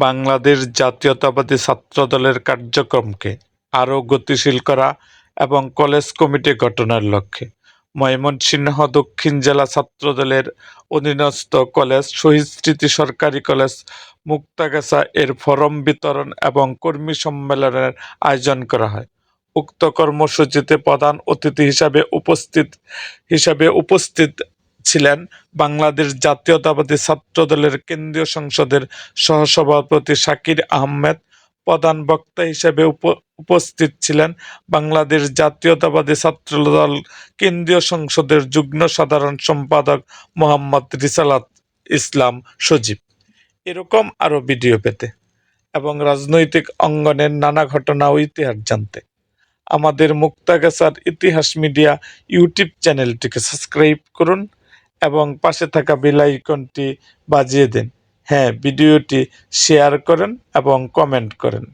বাংলাদেশ জাতীয়তাবাদী ছাত্রদলের কার্যক্রমকে আরও গতিশীল করা এবং কলেজ কমিটি গঠনের লক্ষ্যে ময়মনসিংহ দক্ষিণ জেলা ছাত্রদলের অধীনস্থ কলেজ শহীদ স্মৃতি সরকারি কলেজ মুক্তাগাছা এর ফরম বিতরণ এবং কর্মী সম্মেলনের আয়োজন করা হয়। উক্ত কর্মসূচিতে প্রধান অতিথি হিসাবে উপস্থিত হিসাবে উপস্থিত ছিলেন বাংলাদেশ জাতীয়তাবাদী ছাত্রদলের কেন্দ্রীয় সংসদের সহসভাপতি শাকির আহমেদ, প্রধান বক্তা হিসেবে উপ- উপস্থিত ছিলেন বাংলাদেশ জাতীয়তাবাদী ছাত্রদল কেন্দ্রীয় সংসদের যুগ্ম সাধারণ সম্পাদক মোহাম্মদ রিসালাত ইসলাম সজীব। এরকম আরও ভিডিও পেতে এবং রাজনৈতিক অঙ্গনের নানা ঘটনা ও ইতিহাস জানতে। আমাদের মুক্তাগাছার ইতিহাস মিডিয়া ইউটিউব চ্যানেলটিকে সাবস্ক্রাইব করুন। এবং পাশে থাকা বেল আইকনটি বাজিয়ে দিন। হ্যাঁ ভিডিওটি শেয়ার করেন এবং কমেন্ট করেন।